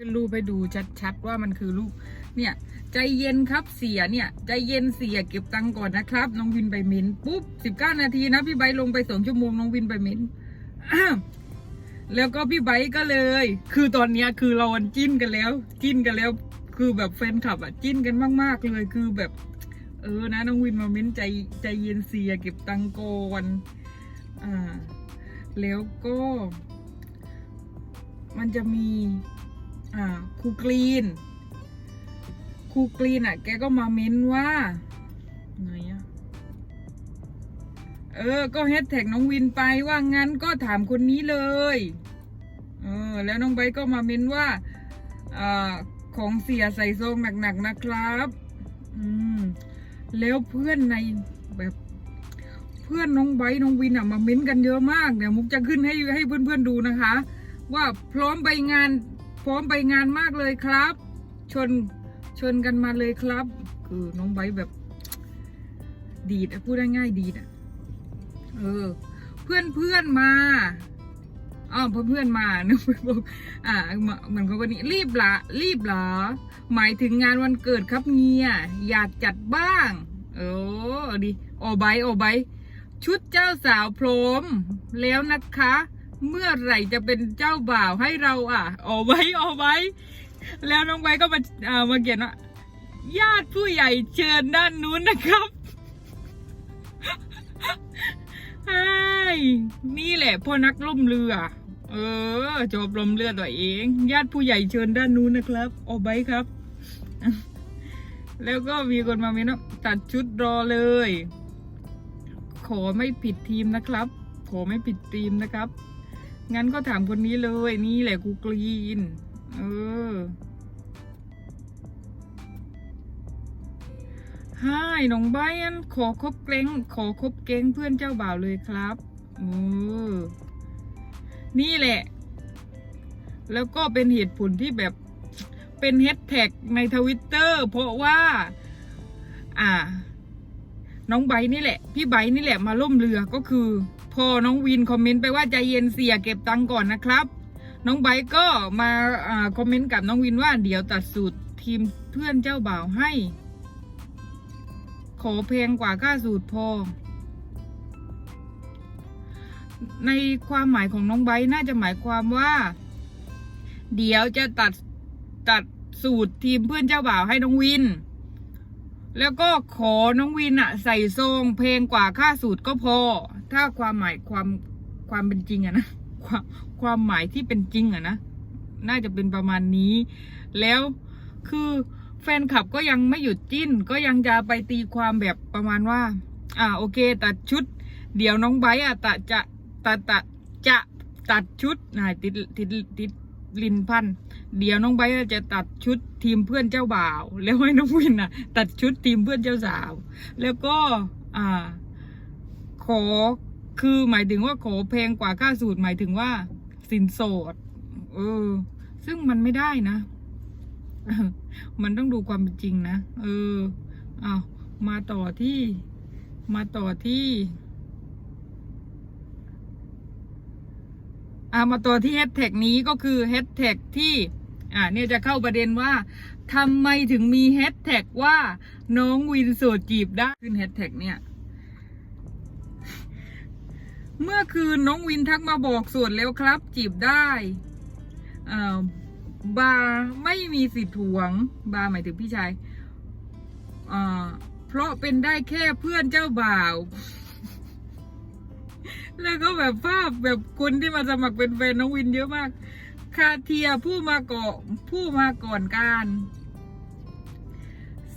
ขึ้นรูปให้ดูชัดๆว่ามันคือรูปเนี่ย ใจเย็นครับเสียเนี่ย ใจเย็นเสียเก็บตังค์ก่อนนะครับ น้องวินไปเมินปุ๊บสิบเก้านาทีนะพี่ไบลงไปสองชั่วโมงน้องวินไปเมินอ้าวแล้วก็พี่ไบก็เลย คือตอนเนี้ยคือเราจิ้นกันแล้ว จิ้นกันแล้ว คือแบบแฟนคลับอะจิ้นกันมาก ๆเลยคือแบบ เออนะน้องวินมาเม้นใจใจเย็นเสียเก็บตังค์ก่อนอ่าแล้วก็ มันจะมี อ่าครูกรีนครูกรีนอะ แกก็มาเม้นว่าไหนอะเออ ก็แฮชแท็กน้องวินไปว่างั้นก็ถามคนนี้เลย เออ แล้วน้องไบก็มาเม้นว่าอ่าของเสียใส่ซองหนักๆนะครับ อืม แล้วเพื่อนในแบบเพื่อนน้องไบน้องวินอะมาเม้นกันเยอะมากเดี๋ยวมุกจะขึ้นให้ให้เพื่อนๆดูนะคะ ว่าพร้อมไปงาน พร้อมไปงานมากเลยครับ ชนชนกันมาเลยครับ คือน้องไบแบบ ดีดพูดได้ง่ายดีดอะเออ เพื่อนเพื่อนมาอ้าวเพื่อนเพื่อนมานึกบอกอ่าเหมือนกับวันนี้รีบละรีบเหรอหมายถึงงานวันเกิดครับเมียอยากจัดบ้างโอ้ดีโอไบโอไบชุดเจ้าสาวพร้อมแล้วนะคะ เมื่อไหร่จะเป็นเจ้าบ่าวให้เราอะโอไว้โอไว้ แล้วน้องไว้ก็มาเอ่ามาเขียนว่าญาติผู้ใหญ่เชิญด้านนู้นนะครับใช่นี่แหละพ่อนักล่มเรือ เออจบลมเรือตัวเอง ญาติผู้ใหญ่เชิญด้านนู้นนะครับโอไว้ครับ แล้วก็มีคนมาเมนว่าตัดชุดรอเลย ขอไม่ผิดทีมนะครับ ขอไม่ผิดทีมนะครับ งั้นก็ถามคนนี้เลย นี่แหละกูกรีน เออให้น้องไบอันขอคบเกรงขอคบเก้งเพื่อนเจ้าบ่าวเลยครับเออนี่แหละ แล้วก็เป็นเหตุผลที่แบบเป็นแฮชแท็กในทวิตเตอร์เพราะว่า อ่า น้องไบนี่แหละ พี่ไบนี่แหละมาล่มเรือก็คือ พอน้องวินคอมเมนต์ไปว่าใจเย็นเสียเก็บตังค์ก่อนนะครับ น้องไบร์ก็มาอคอมเมนต์กับน้องวินว่าเดี๋ยวตัดสูตรทีมเพื่อนเจ้าบ่าวให้ ขอแพงกว่าค่าสูตรพอ ในความหมายของน้องไบร์น่าจะหมายความว่า เดี๋ยวจะตัดตัดสูตรทีมเพื่อนเจ้าบ่าวให้น้องวิน แล้วก็ขอน้องวินอะใส่ซองเพลงกว่าค่าสูตรก็พอ ถ้าความหมายความความเป็นจริงอะนะความความหมายที่เป็นจริงอะนะน่าจะเป็นประมาณนี้ แล้วคือแฟนคลับก็ยังไม่หยุดจิ้น ก็ยังจะไปตีความแบบประมาณว่า อ่าโอเค ตัดชุด เดี๋ยวน้องไบร์อะตัดจะตัดตัดจะตัดชุดนะติดติดติด ลินพันเดี๋ยวน้องไบจะตัดชุดทีมเพื่อนเจ้าบ่าว แล้วให้น้องวินอะ ตัดชุดทีมเพื่อนเจ้าสาว แล้วก็อ่า ขอคือหมายถึงว่าขอแพงกว่าค่าสูตรหมายถึงว่า สินสอดเออ ซึ่งมันไม่ได้นะ มันต้องดูความเป็นจริงนะ เออเอามาต่อที่ มาต่อที่ อามาต่อที่แฮชแท็กนี้ก็คือแฮชแท็กที่อ่าเนี่ยจะเข้าประเด็นว่าทำไมถึงมีแฮชแท็กว่าน้องวินโสดจีบได้ขึ้นแฮชแท็กเนี่ยเมื่อคืนน้องวินทักมาบอกโสดแล้วครับ จีบได้อ่าบาไม่มีสิทธิ์หวง บาหมายถึงพี่ชายอ่าเพราะเป็นได้แค่เพื่อนเจ้าบ่าว แล้วก็แบบภาพแบบคนที่มาสมัครเป็นแฟนน้องวินเยอะมาก คาเทียผู้มาเกาะผู้มาก่อนการ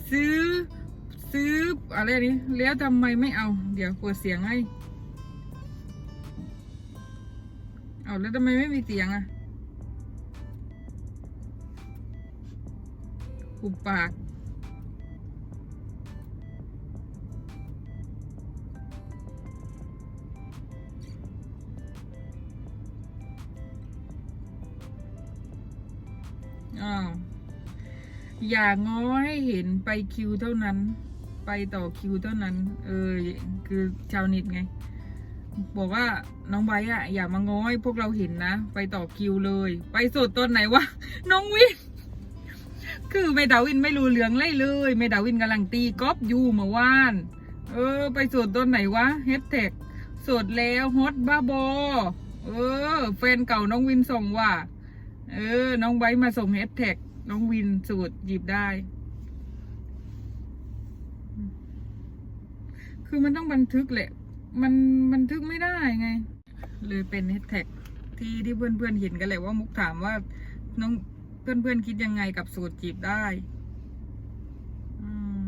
ซื้อซื้ออะไรนี่แล้วทำไมไม่เอา เดี๋ยวเปิดเสียงให้ เอาแล้วทำไมไม่มีเสียงอะหุบปาก อ้าอย่างง้อให้เห็นไปคิวเท่านั้น ไปต่อคิวเท่านั้น เออ คือชาวเน็ตไง บอกว่าน้องไบอะอย่ามาง้อให้พวกเราเห็นนะ ไปต่อคิวเลย ไปสดตอนไหนวะ น้องวิน คือเมดาวินไม่รู้เรื่องเลยเลยเมดาวินกำลังตีกอล์ฟอยู่เมื่อวาน เออ ไปสดตอนไหนวะเฮดแท็กสดแล้วฮอตบ้าบอ เออ แฟนเก่าน้องวินส่งว่า เออ น้องไบร์ทมาส่งเฮดแท็กน้องวินสูตรหยิบได้ คือมันต้องบันทึกแหละ มันบันทึกไม่ได้ไง เลยเป็นแฮชแท็กที่ที่เพื่อนๆเห็นกันแหละว่ามุกถามว่าน้องเพื่อนๆคิดยังไงกับสูตรจีบได้อืม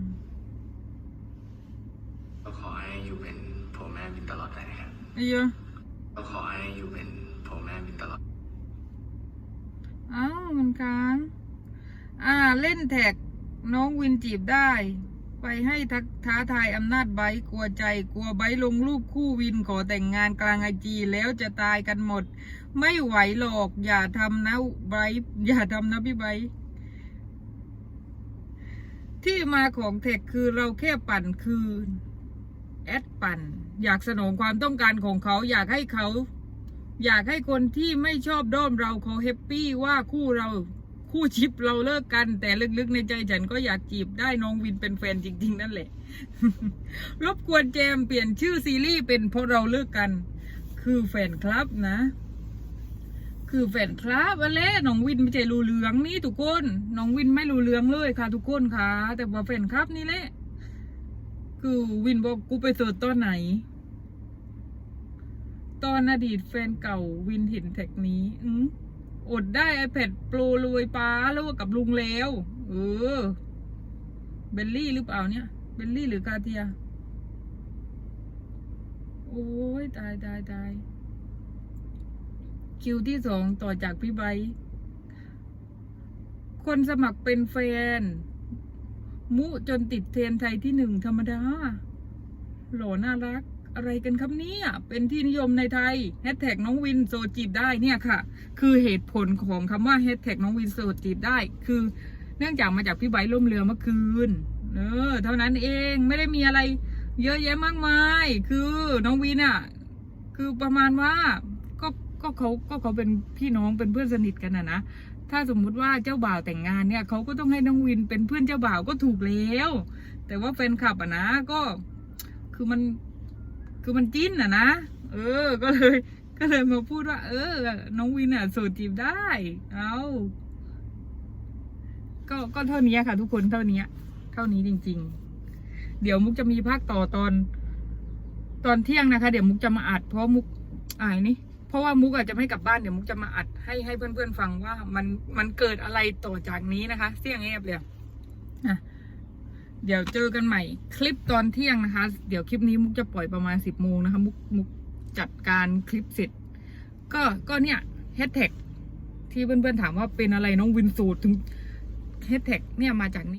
ก็ขอให้อยู่เป็นผัวแม่บินตลอดไปนะครับไอ้เยอะก็ขอให้อยู่เป็นผัวแม่บินตลอด อ้าวมัน ค้าง อ่าเล่นแท็กน้องวินจีบได้ ไปให้ทักท้าทายอำนาจไบกลัวใจ กลัวไบลงรูปคู่วินขอแต่งงานกลางไอจีแล้วจะตายกันหมด ไม่ไหวหรอก อย่าทำนะไบอย่าทำนะพี่ไบที่มาของแท็กคือเราแค่ปั่นคืนแอดปั่น อยากสนองความต้องการของเขาอยากให้เขา อยากให้คนที่ไม่ชอบด้อมเราเขาแฮปปี้ว่าคู่เราคู่ชิปเราเลิกกัน แต่ลึกๆในใจฉันก็อยากจีบได้น้องวินเป็นแฟนจริง ๆ นั่นแหละ รบกวนแจมเปลี่ยนชื่อซีรีส์เป็นเพราะเราเลิกกัน คือแฟนคลับนะ คือแฟนคลับอะไรน้องวินไม่ใช่รู้เรื่องนี่ทุกคนน้องวินไม่รู้เรื่องเลยค่ะ ทุกคนค่ะ แต่ว่าแฟนคลับนี่แหละ คือวินบอกกูไปเสิร์ชตอนไหน ตอนอดีตแฟนเก่าวินเห็นแท็กนี้อืมอดได้ iPad Pro รวยป้าแล้วกับลุงแล้ว เออ เบลลี่หรือเปล่าเนี่ย เบลลี่หรือกาเทีย โอ้ยตายตายตาย คิวที่สองต่อจากพี่ไบคนสมัครเป็นแฟน มุจนติดเทรนไทยที่หนึ่งธรรมดา หล่อน่ารัก อะไรกันครับเนี่ย เป็นที่นิยมในไทยแฮชแท็กน้องวินโซจีบได้เนี่ยค่ะ คือเหตุผลของคำว่าแฮชแท็กน้องวินโซจีบได้ คือเนื่องจากมาจากพี่ไบร์ล่มเรือเมื่อคืน เออ เท่านั้นเองไม่ได้มีอะไร เยอะแยะมากมาย คือน้องวินอะ คือประมาณว่า ก็ก็เขาก็เขาเป็นพี่น้องเป็นเพื่อนสนิทกันนะนะถ้าสมมุติว่าเจ้าบ่าวแต่งงานเนี่ยเขาก็ต้องให้น้องวินเป็นเพื่อนเจ้าบ่าวก็ถูกแล้ว แต่ว่าแฟนคลับอะนะก็ คือมัน คือมันจิ้นอะนะ เออ ก็เลย ก็เลยมาพูดว่า เออ น้องวินอะโสดจีบได้ เอาก็ ก็เท่านี้ค่ะ ทุกคน เท่านี้ เท่านี้จริง ๆ เดี๋ยวมุกจะมีภาคต่อตอน ตอนเที่ยงนะคะ เดี๋ยวมุกจะมาอัด เพราะมุกอายนี่ เพราะว่ามุกอาจจะไม่กลับบ้าน เดี๋ยวมุกจะมาอัดให้ให้เพื่อนๆฟังว่ามัน มันเกิดอะไรต่อจากนี้นะคะ เสี่ยงเงียบเลยอะ เดี๋ยวเจอกันใหม่ คลิปตอนเที่ยงนะคะ เดี๋ยวคลิปนี้มุกจะปล่อยประมาณสิบโมงนะคะ มุกมุกจัดการคลิปเสร็จ ก็ก็เนี่ยแฮชแท็กที่เพื่อนๆถามว่าเป็นอะไรน้องวินสูตรถึงแฮชแท็กเนี่ยมาจากนี้